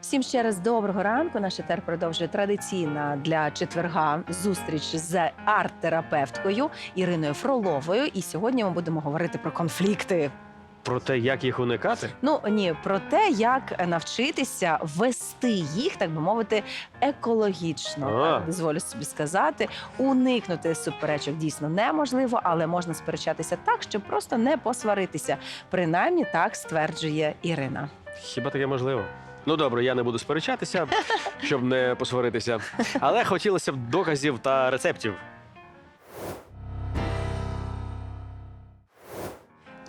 Всім ще раз доброго ранку. Наш етер продовжує традиційна для четверга зустріч з арт-терапевткою Іриною Фроловою. І сьогодні ми будемо говорити про конфлікти. Про те, як їх уникати? Ну ні, про те, як навчитися вести їх, так би мовити, екологічно. А. Так, дозволю собі сказати. Уникнути суперечок дійсно неможливо, але можна сперечатися так, щоб просто не посваритися. Принаймні так стверджує Ірина. Хіба таке можливо? Ну добре, я не буду сперечатися, щоб не посваритися. Але хотілося б доказів та рецептів.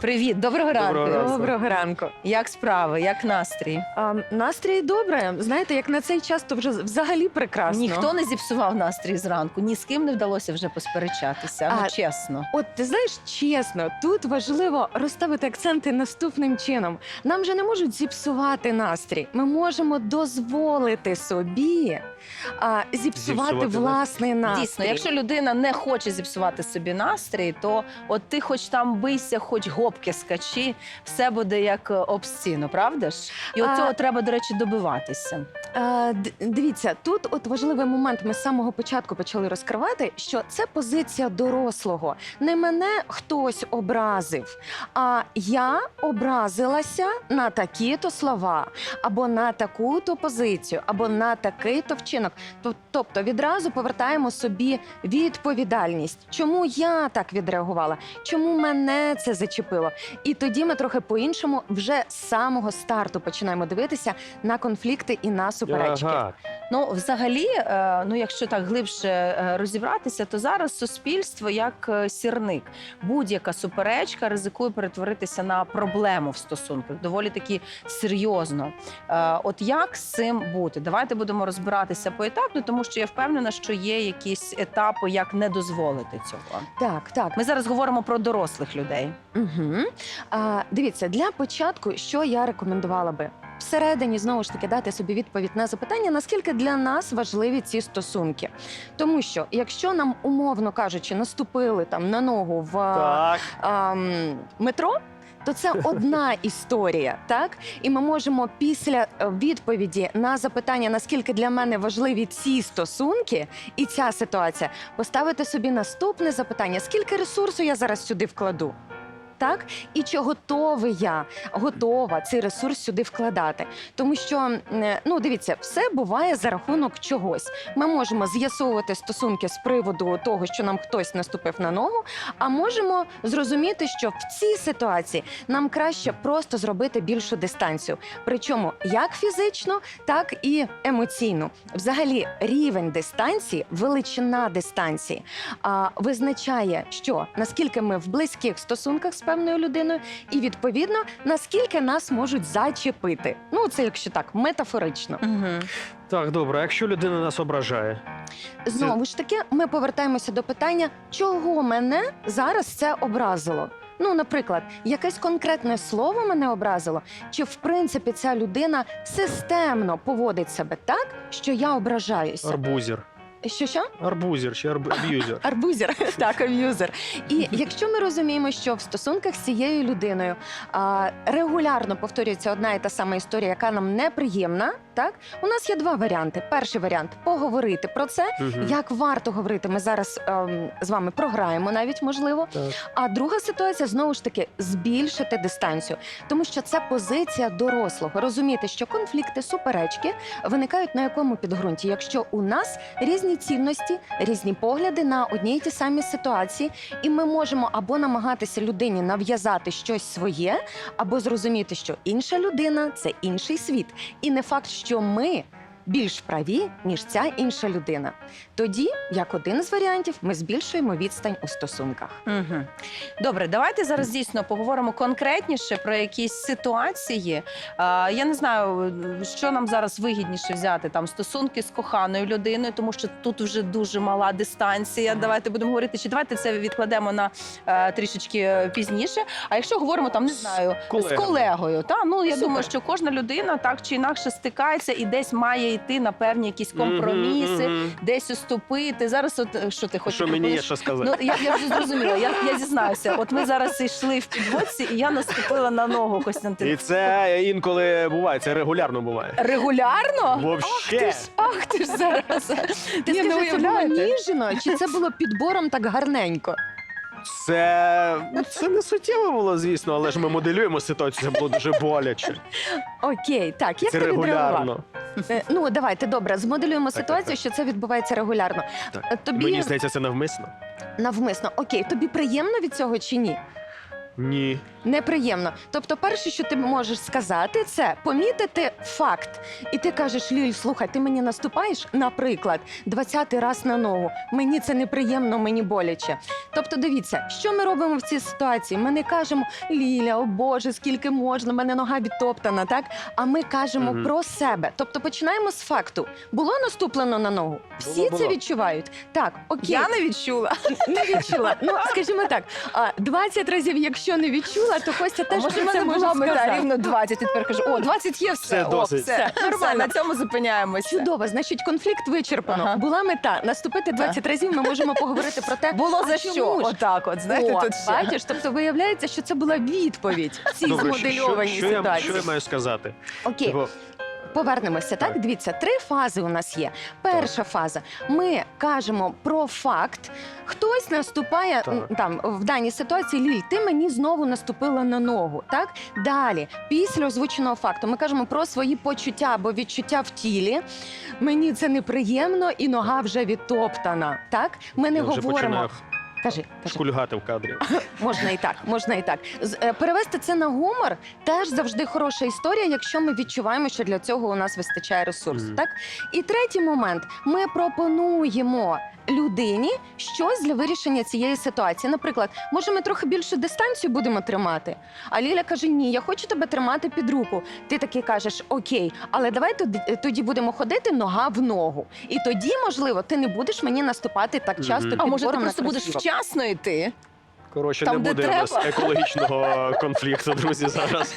Привіт, доброго ранку. Доброго ранку. Доброго ранку. Як справи, як настрій? А, настрій добре. Знаєте, як на цей час, то вже взагалі прекрасно. Ніхто не зіпсував настрій зранку, ні з ким не вдалося вже посперечатися. Ну чесно. От ти знаєш, чесно, тут важливо розставити акценти наступним чином. Нам же не можуть зіпсувати настрій. Ми можемо дозволити собі а, зіпсувати, Зіпсувати власний настрій. Дійсно, якщо людина не хоче зіпсувати собі настрій, то от ти хоч там бийся, хоч гопки скачи, все буде як е, об стіну, правда ж? І от цього треба, до речі, добиватися. Е, Дивіться, тут от важливий момент. Ми з самого початку почали розкривати, що це позиція дорослого. Не мене хтось образив, а я образилася на такі-то слова, або на таку-то позицію, або на такий-то вчинок. Тоб- Тобто відразу повертаємо собі відповідальність. Чому я так відреагувала? Чому мене це зачепило? І тоді ми трохи по-іншому вже з самого старту починаємо дивитися на конфлікти і на суперечки. Ага. Ну, взагалі, е, ну якщо так глибше е, розібратися, то зараз суспільство як е, сірник. Будь-яка суперечка ризикує перетворитися на проблему в стосунках, доволі таки серйозно. От як з цим бути? Давайте будемо розбиратися поетапно, тому що я впевнена, що є якісь етапи, як не дозволити цього. Так, так. Ми зараз говоримо про дорослих людей. Угу. А, дивіться, для початку, що я рекомендувала би? Всередині знову ж таки дати собі відповідь на запитання, наскільки для нас важливі ці стосунки. Тому що, якщо нам, умовно кажучи, наступили там на ногу в Так. ам, метро. То це одна історія, так? І ми можемо після е, відповіді на запитання, наскільки для мене важливі ці стосунки і ця ситуація, поставити собі наступне запитання: скільки ресурсу я зараз сюди вкладу? Так, і чи готовий я готова цей ресурс сюди вкладати? Тому що ну дивіться, все буває за рахунок чогось. Ми можемо з'ясовувати стосунки з приводу того, що нам хтось наступив на ногу, а можемо зрозуміти, що в цій ситуації нам краще просто зробити більшу дистанцію. Причому як фізично, так і емоційно. Взагалі, рівень дистанції, величина дистанції а, визначає, що наскільки ми в близьких стосунках з певною людиною, і відповідно наскільки нас можуть зачепити. Ну це якщо так метафорично. Угу. Так, добре. А якщо людина нас ображає? Знову ж таки, ми повертаємося до питання, чого мене зараз це образило. Ну, наприклад, якесь конкретне слово мене образило, чи в принципі ця людина системно поводить себе так, що я ображаюся. Арбузір. Що що? Арбузір чи арб- аб'юзер. Арбузер, так, аб'юзер. І якщо ми розуміємо, що в стосунках з цією людиною а, регулярно повторюється одна і та сама історія, яка нам неприємна, так у нас є два варіанти. Перший варіант поговорити про це. Мгм. Як варто говорити, ми зараз ем, з вами програємо навіть можливо. Так. А друга ситуація знову ж таки збільшити дистанцію, тому що це позиція дорослого. Розуміти, що конфлікти, суперечки виникають на якому підґрунті, якщо у нас різні цінності, різні погляди на одні й ті самі ситуації, і ми можемо або намагатися людині нав'язати щось своє, або зрозуміти, що інша людина це інший світ, і не факт, що ми. Більш праві, ніж ця інша людина. Тоді, як один з варіантів, ми збільшуємо відстань у стосунках. Угу. Добре, давайте зараз дійсно поговоримо конкретніше про якісь ситуації. А, я не знаю, що нам зараз вигідніше взяти там стосунки з коханою людиною, тому що тут вже дуже мала дистанція. Давайте будемо говорити, чи давайте це відкладемо на е, трішечки е, пізніше. А якщо говоримо там, не знаю, з колегами. колегою, та ну я Супер. думаю, що кожна людина так чи інакше стикається і десь має йти на певні якісь компроміси, Мгм, мгм. десь уступити. Зараз, от е, що ти хочеш? Що мені є що сказати? Ну я, я вже зрозуміла. Я, я зізнаюся. От ми зараз йшли в підводці, і я наступила на ногу Костянтин. І це інколи буває, це регулярно буває. Регулярно? Вообще. Ах ти ж зараз. Ти Ні, скажи, це було ніжно, чи це було підбором так гарненько? Це, ну, це не суттєво було, звісно, але ж ми моделюємо ситуацію, це було дуже боляче. Окей, так, як це ти відреагував? регулярно. Е, Ну, давайте, добре, змоделюємо так, ситуацію, так. що це відбувається регулярно. Так. Е, Тобі Мені здається, це навмисно. навмисно. Окей, тобі приємно від цього чи ні? Ні. Неприємно. Тобто, перше, що ти можеш сказати, це помітити факт. І ти кажеш, Ліль, слухай, ти мені наступаєш, наприклад, 20-й раз на ногу. Мені це неприємно, мені боляче. Тобто, дивіться, що ми робимо в цій ситуації? Ми не кажемо Ліля, о Боже, скільки можна, мене нога відтоптана, так? А ми кажемо Мгм. про себе. Тобто починаємо з факту. Було наступлено на ногу? Всі Було, це було. відчувають. Так, окей. Я не відчула. Не відчула. Ну скажімо так, а 20 разів, якщо не відчула, то Костя теж може, про це може була мета рівно 20, і тепер кажу, о, 20 є, все, Все, о, досить. все, Все, нормально, все. на цьому зупиняємося. Чудово, значить, конфлікт вичерпано. Ага. Була мета наступити 20 разів. Ми можемо поговорити про те, Було а за чому що? ж? Отак, от знаєте, О, тут ще. бачиш, тобто виявляється, що це була відповідь в цій Добре, що, що, змодельованій що, я, що я маю сказати? Окей, Типу, повернемося. Так, Так. дивіться, три фази у нас є. Перша фаза. Ми кажемо про факт. Хтось наступає Так. там в даній ситуації. Ліль, ти мені знову наступила на ногу. Так далі, після озвученого факту, ми кажемо про свої почуття або відчуття в тілі. Мені це неприємно, і нога вже відтоптана. Так, ми не я вже говоримо. починаю Кажи, кажи. шкульгати в кадрі. Можна і так, можна і так. З- е, Перевести це на гумор теж завжди хороша історія, якщо ми відчуваємо, що для цього у нас вистачає ресурсу. Мгм. Так і третій момент: ми пропонуємо людині щось для вирішення цієї ситуації. Наприклад, може, ми трохи більше дистанцію будемо тримати. А Ліля каже: Ні, я хочу тебе тримати під руку. Ти такий кажеш, окей, але давай тоді, тоді будемо ходити нога в ногу. І тоді, можливо, ти не будеш мені наступати так часто. Мгм. А може ти підбором на просто будеш кросівок. Вчасно йти? Коротше, Там, не де буде у нас треба. екологічного конфлікту, друзі, зараз.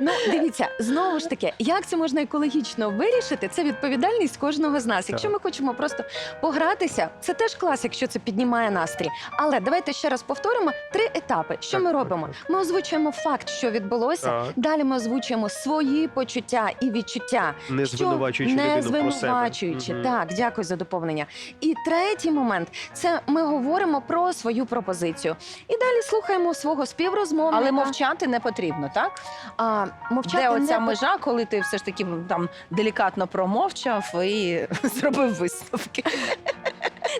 Ну, дивіться, знову ж таки, як це можна екологічно вирішити? Це відповідальність кожного з нас. Якщо ми хочемо просто погратися, це теж клас, якщо це піднімає настрій. Але давайте ще раз повторимо три етапи. Що Так, ми так, робимо? так. Ми озвучуємо факт, що відбулося. Так. Далі ми озвучуємо свої почуття і відчуття. Не Що звинувачуючи не людину про себе. звинувачуючи. Мгм. Так, дякую за доповнення. І третій момент це ми говоримо про свою пропозицію. І далі слухаємо свого співрозмовника. Але мовчати не потрібно, так? а, мовчати Де оця не межа, коли ти все ж таки там делікатно промовчав і зробив висновки?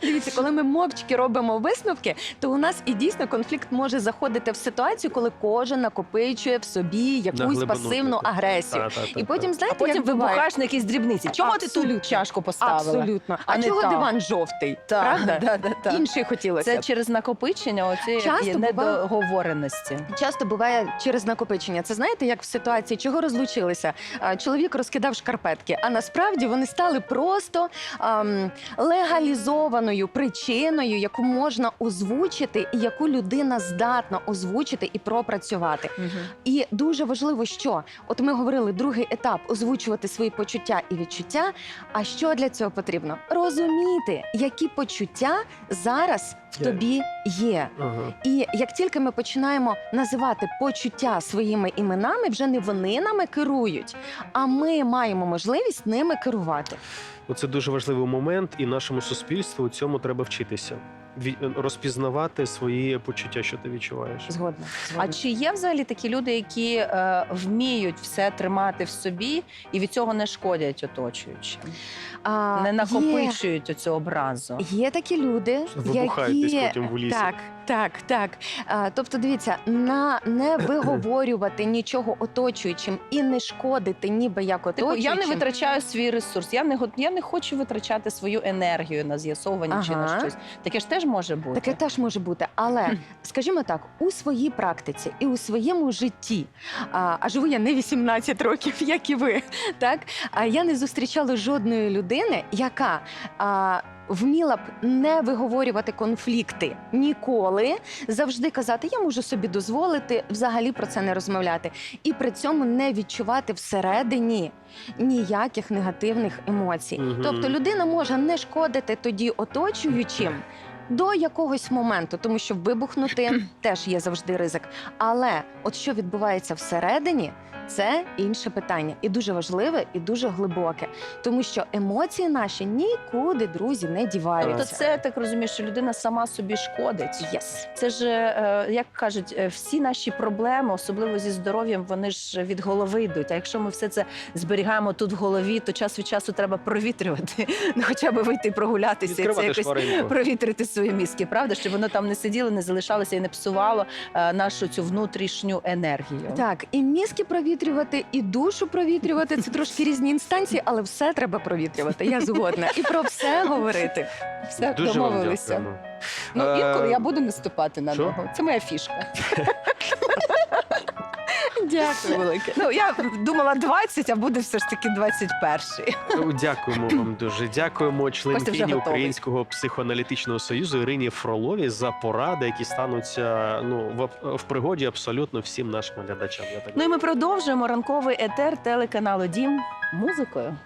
Дивіться, коли ми мовчки робимо висновки, то у нас і дійсно конфлікт може заходити в ситуацію, коли кожен накопичує в собі якусь глибину пасивну таку. агресію. Та, та, та, І та. потім А знаєте, потім як буває? вибухаєш на якісь дрібниці. Чому ти Абсолютно. тут чашку поставила? Абсолютно. А, А не чого так. диван жовтий? Так, Правда? Да, да, да. Інший хотілося. Це б. через накопичення оцієї Часто буває- недоговореності. Часто буває через накопичення. Це знаєте, як в ситуації, чого розлучилися? А, Чоловік розкидав шкарпетки, а насправді вони стали просто ам, легалізованою причиною, яку можна озвучити, і яку людина здатна озвучити і пропрацювати. І дуже важливо, що от ми говорили другий етап озвучувати свої почуття і відчуття. А що для цього потрібно? Розуміти, які почуття зараз в Є. тобі є. Ага. І як тільки ми починаємо називати почуття своїми іменами, вже не вони нами керують, а ми маємо можливість ними керувати. Оце дуже важливий момент, і нашому суспільству у цьому треба вчитися. Ві- Розпізнавати свої почуття, що ти відчуваєш. Згодна. А чи є взагалі такі люди, які е, вміють все тримати в собі і від цього не шкодять оточуючим, А, не є, накопичують оцю образу? є такі люди, Вибухають десь які потім в лісі. Так, так, так. А, тобто, дивіться, на не виговорювати нічого оточуючим і не шкодити, ніби як Типу, оточуючим. я не витрачаю свій ресурс, я не го- я не хочу витрачати свою енергію на з'ясовування чи на Ага. щось. Таке ж теж може бути. Таке теж може бути, але скажімо так, у своїй практиці і у своєму житті, а, а живу я не 18 років, як і ви, так а я не зустрічала жодної людини, яка а, вміла б не виговорювати конфлікти ніколи, завжди казати, я можу собі дозволити взагалі про це не розмовляти, і при цьому не відчувати всередині ніяких негативних емоцій. Мгм. Тобто людина може не шкодити тоді оточуючим. До якогось моменту, тому що вибухнути теж є завжди ризик. Але от що відбувається всередині, це інше питання, і дуже важливе, і дуже глибоке, тому що емоції наші нікуди, друзі, не діваються. Тобто, це так розумію, що людина сама собі шкодить. Yes. Це ж, е, як кажуть, е, всі наші проблеми, особливо зі здоров'ям, вони ж від голови йдуть. А якщо ми все це зберігаємо тут в голові, то час від часу треба провітрювати. Ну, хоча б вийти прогулятися, і це Відкривати якось провітрити свої мізки, правда? Щоб воно там не сиділо, не залишалося і не псувало е, нашу цю внутрішню енергію. Так, і мізки провітрювати, і душу провітрювати це трошки різні інстанції, але все треба провітрювати. Я згодна. І про все говорити. Все Дуже вам домовилися. дякуємо. Ну Е, інколи я буду наступати на що? ногу. Це моя фішка. Дякую велике. Ну я думала 20, а буде все ж таки 21. Ну, Дякуємо вам дуже. Дякуємо вже членкині готовий. Українського психоаналітичного союзу Ірині Фролові за поради, які стануться ну в, в пригоді абсолютно всім нашим глядачам. Я так Ну і ми продовжуємо ранковий етер телеканалу Дім музикою.